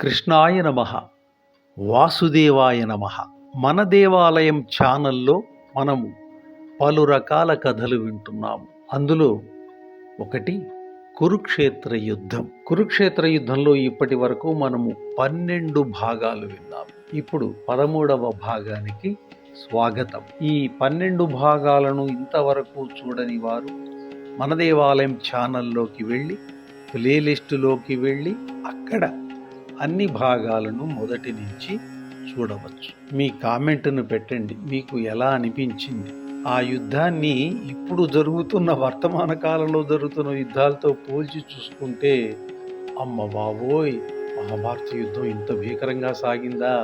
కృష్ణాయ నమ. వాసుదేవాయ నమ. మన దేవాలయం ఛానల్లో మనము పలు రకాల కథలు వింటున్నాము. అందులో ఒకటి కురుక్షేత్ర యుద్ధం. కురుక్షేత్ర యుద్ధంలో ఇప్పటి వరకు మనము పన్నెండు భాగాలు విన్నాము ఇప్పుడు పదమూడవ భాగానికి స్వాగతం. ఈ పన్నెండు భాగాలను ఇంతవరకు చూడని వారు మన దేవాలయం ఛానల్లోకి వెళ్ళి ప్లేలిస్టులోకి వెళ్ళి అక్కడ అన్ని భాగాలను మొదటి నుంచి చూడవచ్చు. మీ కామెంట్ను పెట్టండి. మీకు ఎలా అనిపించింది? ఆ యుద్ధాన్ని ఇప్పుడు జరుగుతున్న వర్తమాన కాలంలో జరుగుతున్న యుద్ధాలతో పోల్చి చూసుకుంటే అమ్మ బాబోయ్! మహాభారత యుద్ధం ఇంత భీకరంగా సాగిందా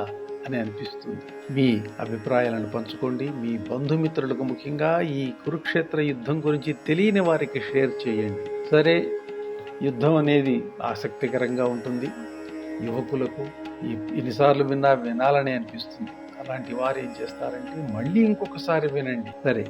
అని అనిపిస్తుంది. మీ అభిప్రాయాలను పంచుకోండి. మీ బంధుమిత్రులకు ముఖ్యంగా ఈ కురుక్షేత్ర యుద్ధం గురించి తెలియని వారికి షేర్ చేయండి. సరే యుద్ధం అనేది ఆసక్తికరంగా ఉంటుంది. యువకులకు ఎన్నిసార్లు విన్నా వినాలని అనిపిస్తుంది. అలాంటి వారు ఏం చేస్తారంటే మళ్ళీ ఇంకొకసారి వినండి. సరే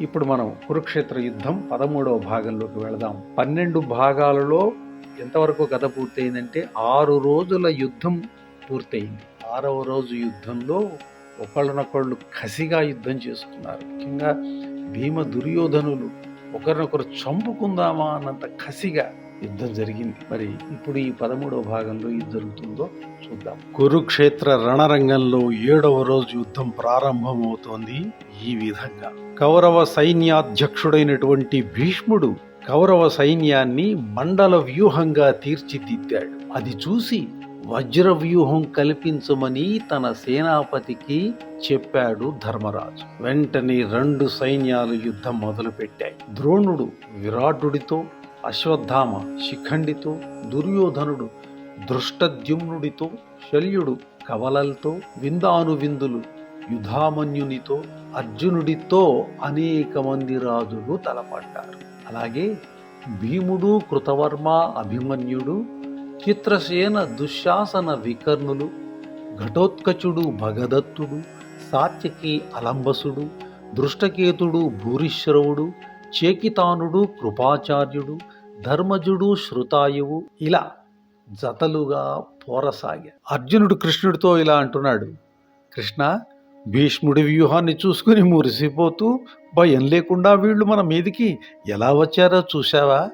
ఇప్పుడు మనం కురుక్షేత్ర యుద్ధం పదమూడవ భాగంలోకి వెళదాం. పన్నెండు భాగాలలో ఎంతవరకు కథ పూర్తయిందంటే ఆరు రోజుల యుద్ధం పూర్తయింది. ఆరవ రోజు యుద్ధంలో ఒకళ్ళనొకళ్ళు కసిగా యుద్ధం చేసుకున్నారు ముఖ్యంగా భీమ దుర్యోధనులు ఒకరినొకరు చంపుకుందామా అన్నంత కసిగా యుద్ధం జరిగింది. మరి ఇప్పుడు ఈ పదమూడవ భాగంలో ఇది జరుగుతుందో చూద్దాం. కురుక్షేత్ర రణరంగంలో ఏడవ రోజు యుద్ధం ప్రారంభమవుతోంది ఈ విధంగా. కౌరవ సైన్యాధ్యక్షుడైనటువంటి భీష్ముడు కౌరవ సైన్యాన్ని మండల వ్యూహంగా తీర్చిదిద్దాడు. అది చూసి వజ్ర వ్యూహం కల్పించమని తన సేనాపతికి చెప్పాడు ధర్మరాజు. వెంటనే రెండు సైన్యాలు యుద్ధం మొదలుపెట్టాయి. ద్రోణుడు విరాటుడితో అశ్వత్థామ శిఖండితో దుర్యోధనుడు దృష్టద్యుమ్నుడితో శల్యుడు కవలలతో విందాను విందులు యుధామన్యునితో అర్జునుడితో అనేక మంది రాజులు తలపడ్డారు. అలాగే భీముడు కృతవర్మ అభిమన్యుడు చిత్రసేన దుశ్శాసన వికర్ణులు ఘటోత్కచుడు భగదత్తుడు సాత్యకి అలంబసుడు దృష్టకేతుడు భూరిశ్రవుడు చేకితానుడు కృపాచార్యుడు ధర్మజుడు శృతాయువు ఇలా జతలుగా పోరసాగా. అర్జునుడు కృష్ణుడితో ఇలా అంటున్నాడు కృష్ణ భీష్ముడి వ్యూహాన్ని చూసుకుని మురిసిపోతూ భయం లేకుండా వీళ్ళు మన మీదికి ఎలా వచ్చారో చూశావా?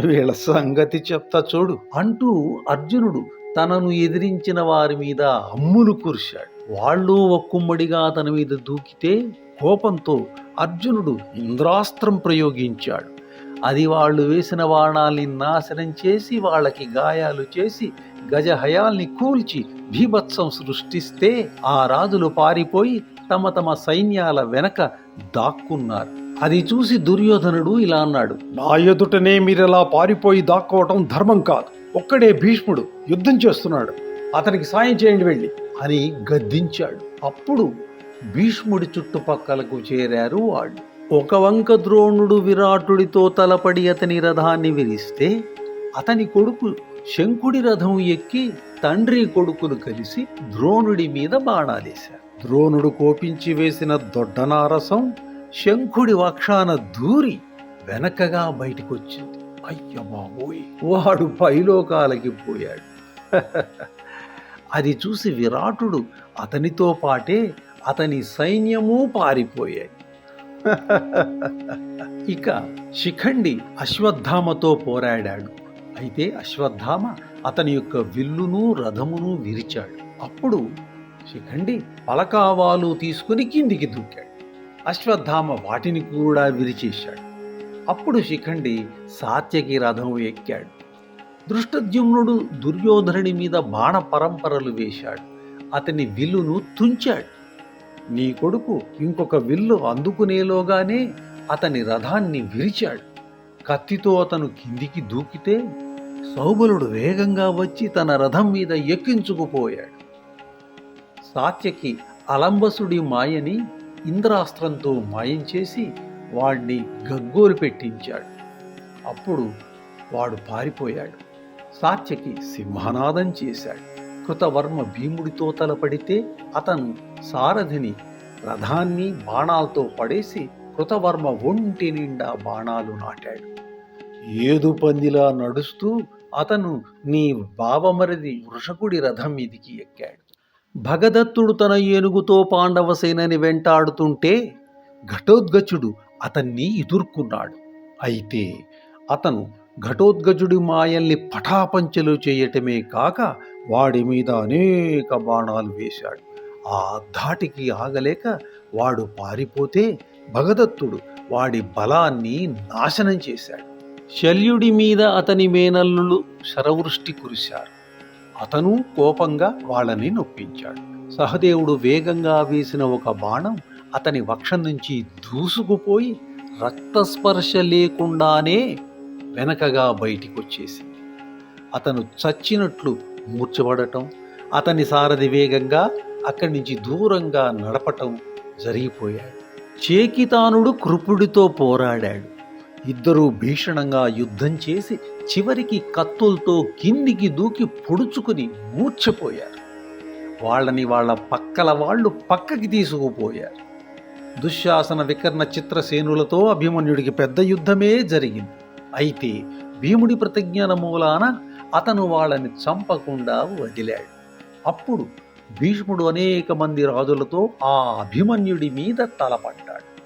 వీళ్ళ సంగతి చెప్తా చూడు అంటూ అర్జునుడు తనను ఎదిరించిన వారి మీద అమ్ములు కురిశాడు. వాళ్ళు ఒక్కుమ్మడిగా తన మీద దూకితే కోపంతో అర్జునుడు ఇంద్రాస్త్రం ప్రయోగించాడు. అది వాళ్ళు వేసిన బాణాల్ని నాశనం చేసి వాళ్ళకి గాయాలు చేసి గజహయాల్ని కూల్చి భీభత్సం సృష్టిస్తే ఆ రాజులు పారిపోయి తమ తమ సైన్యాల వెనక దాక్కున్నారు. అది చూసి దుర్యోధనుడు ఇలా అన్నాడు నా ఎదుటనే మీరెలా పారిపోయి దాక్కోవటం ధర్మం కాదు. ఒక్కడే భీష్ముడు యుద్ధం చేస్తున్నాడు. అతనికి సాయం చేయండి వెళ్ళి అని గద్దించాడు. అప్పుడు భీష్ముడి చుట్టుపక్కలకు చేరారు వాళ్ళు ఒక వంక ద్రోణుడు విరాటుడితో తలపడి అతని రథాన్ని విరిస్తే అతని కొడుకు శంకుడి రథం ఎక్కి తండ్రి కొడుకులు కలిసి ద్రోణుడి మీద బాణాలేశారు. ద్రోణుడు కోపించి వేసిన దొడ్డనారసం శంఖుడి వక్షాన దూరి వెనకగా బయటికొచ్చింది. అయ్య బాబోయ్! వాడు పైలోకాలకి పోయాడు. అది చూసి విరాటుడు అతనితో పాటే అతని సైన్యము పారిపోయాయి. ఇక శిఖండి అశ్వత్థామతో పోరాడాడు. అయితే అశ్వత్థామ అతని యొక్క విల్లును రథమును విరిచాడు. అప్పుడు శిఖండి పలకావాలు తీసుకుని కిందికి దూకాడు. అశ్వత్థామ వాటిని కూడా విరిచేశాడు. అప్పుడు శిఖండి సాత్యకి రథం ఎక్కాడు. దృష్టద్యుమ్నుడు దుర్యోధనుడి మీద బాణ పరంపరలు వేశాడు. అతని విల్లును తుంచాడు. నీ కొడుకు ఇంకొక విల్లు అందుకునేలోగానే అతని రథాన్ని విరిచాడు. కత్తితో అతను కిందికి దూకితే సౌబలుడు వేగంగా వచ్చి తన రథం మీద ఎక్కించుకుపోయాడు. సాత్యకి అలంబసుడి మాయని ఇంద్రాస్త్రంతో మాయం చేసి వాడిని గగ్గోలు పెట్టించాడు. అప్పుడు వాడు పారిపోయాడు. సాత్యకి సింహనాదం చేశాడు. కృతవర్మ భీముడితో తలపడితే అతను సారథిని రథాన్ని బాణాలతో పడేసి కృతవర్మ ఒంటి నిండా బాణాలు నాటాడు. ఏదు పందిలా నడుస్తూ అతను నీ బావమరిది వృషకుడి రథం మీదికి ఎక్కాడు. భగదత్తుడు తన ఏనుగుతో పాండవ సేనని వెంటాడుతుంటే ఘటోద్గజుడు అతన్ని ఎదుర్కొన్నాడు. అయితే అతను ఘటోద్గజుడి మాయల్ని పటాపంచలు చేయటమే కాక వాడి మీద అనేక బాణాలు వేశాడు. ఆ ధాటికి ఆగలేక వాడు పారిపోతే భగదత్తుడు వాడి బలాన్ని నాశనం చేశాడు. శల్యుడి మీద అతని మేనల్లులు శరవృష్టి కురిశారు. అతను కోపంగా వాళ్ళని నొప్పించాడు. సహదేవుడు వేగంగా వేసిన ఒక బాణం అతని వక్షం నుంచి దూసుకుపోయి రక్తస్పర్శ లేకుండానే వెనకగా బయటికొచ్చేసింది. అతను చచ్చినట్లు మూర్చబడటం అతని సారథి వేగంగా అక్కడి నుంచి దూరంగా నడపటం జరిగిపోయాడు. చేకితానుడు కృపుడితో పోరాడాడు. ఇద్దరూ భీషణంగా యుద్ధం చేసి చివరికి కత్తులతో కిందికి దూకి పొడుచుకుని మూర్చిపోయారు వాళ్ళని వాళ్ళ పక్కల వాళ్ళు పక్కకి తీసుకుపోయారు. దుశ్శాసన వికర్ణ చిత్రసేనులతో అభిమన్యుడికి పెద్ద యుద్ధమే జరిగింది. అయితే భీముడి ప్రతిజ్ఞల మూలాన అతను వాళ్ళని చంపకుండా వదిలాడు. అప్పుడు భీష్ముడు అనేక మంది రాజులతో ఆ అభిమన్యుడి మీద తలపడ్డాడు.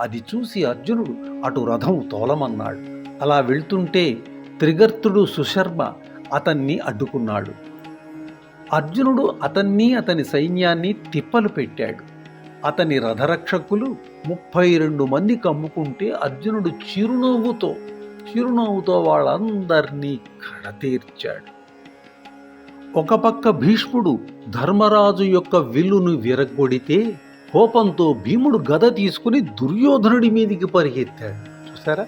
అది చూసి అర్జునుడు అటు రథం తోలమన్నాడు. అలా వెళ్తుంటే త్రిగర్తుడు సుశర్మ అతన్ని అడ్డుకున్నాడు. అర్జునుడు అతన్ని అతని సైన్యాన్ని తిప్పలు పెట్టాడు. అతని రథరక్షకులు ముప్పై రెండు మంది కమ్ముకుంటే అర్జునుడు చిరునవ్వుతో చిరునవ్వుతో వాళ్ళందరినీ కడతీర్చాడు. ఒక పక్క భీష్ముడు ధర్మరాజు యొక్క విల్లును విరగొడితే కోపంతో భీముడు గద తీసుకుని దుర్యోధనుడి మీదికి పరిగెత్తాడు. చూసారా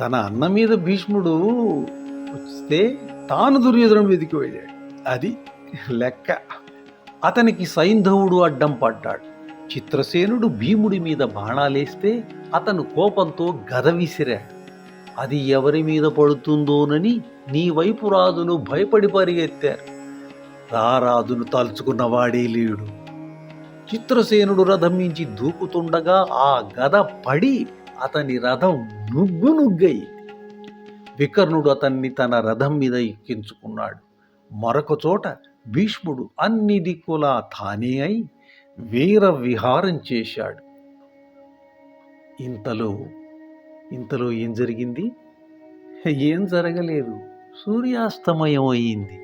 తన అన్న మీద భీష్ముడు వస్తే తాను దుర్యోధనుడి మీదికి వెళ్ళాడు. అది లెక్క. అతనికి సైంధవుడు అడ్డం పడ్డాడు. చిత్రసేనుడు భీముడి మీద బాణాలేస్తే అతను కోపంతో గద విసిరాడు. అది ఎవరి మీద పడుతుందోనని నీ వైపు రాజును భయపడి పరిగెత్తారు. రారాజును తలుచుకున్నవాడే లేడు. చిత్రసేనుడు రథం నుంచి దూకుతుండగా ఆ గద పడి అతని రథం నుగ్గు నుగ్గయి. వికర్ణుడు అతన్ని తన రథం మీద ఎక్కించుకున్నాడు. మరొక చోట భీష్ముడు అన్ని దిక్కులా తానే అయి వీర విహారం చేశాడు. ఇంతలో ఇంతలో ఏం జరిగింది? ఏం జరగలేదు. సూర్యాస్తమయం అయింది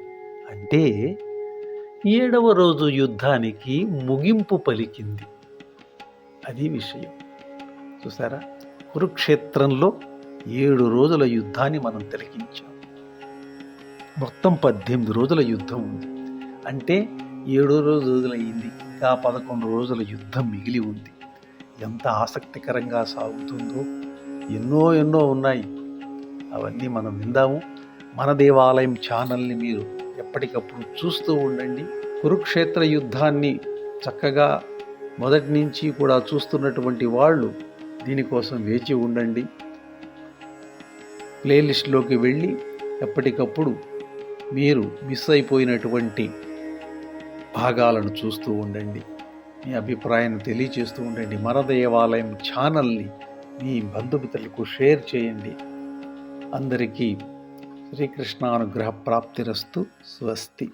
అంటే ఏడవ రోజు యుద్ధానికి ముగింపు పలికింది. అది విషయం. చూసారా? కురుక్షేత్రంలో ఏడు రోజుల యుద్ధాన్ని మనం తిలకించాం. మొత్తం పద్దెనిమిది రోజుల యుద్ధం ఉంది. అంటే ఏడో రోజు రోజులయ్యింది. ఇంకా పదకొండు రోజుల యుద్ధం మిగిలి ఉంది. ఎంత ఆసక్తికరంగా సాగుతుందో ఎన్నో ఎన్నో ఉన్నాయి. అవన్నీ మనం విందాము. మన దేవాలయం ఛానల్ని మీరు ఎప్పటికప్పుడు చూస్తూ ఉండండి. కురుక్షేత్ర యుద్ధాన్ని చక్కగా మొదటి నుంచి కూడా చూస్తున్నటువంటి వాళ్ళు దీనికోసం వేచి ఉండండి. ప్లేలిస్ట్లోకి వెళ్ళి ఎప్పటికప్పుడు మీరు మిస్ అయిపోయినటువంటి భాగాలను చూస్తూ ఉండండి. మీ అభిప్రాయాన్ని తెలియచేస్తూ ఉండండి. మన దేవాలయం ఛానల్ని మీ బంధుమిత్రులకు షేర్ చేయండి. అందరికీ శ్రీకృష్ణానుగ్రహ ప్రాప్తిరస్తు స్వస్తి.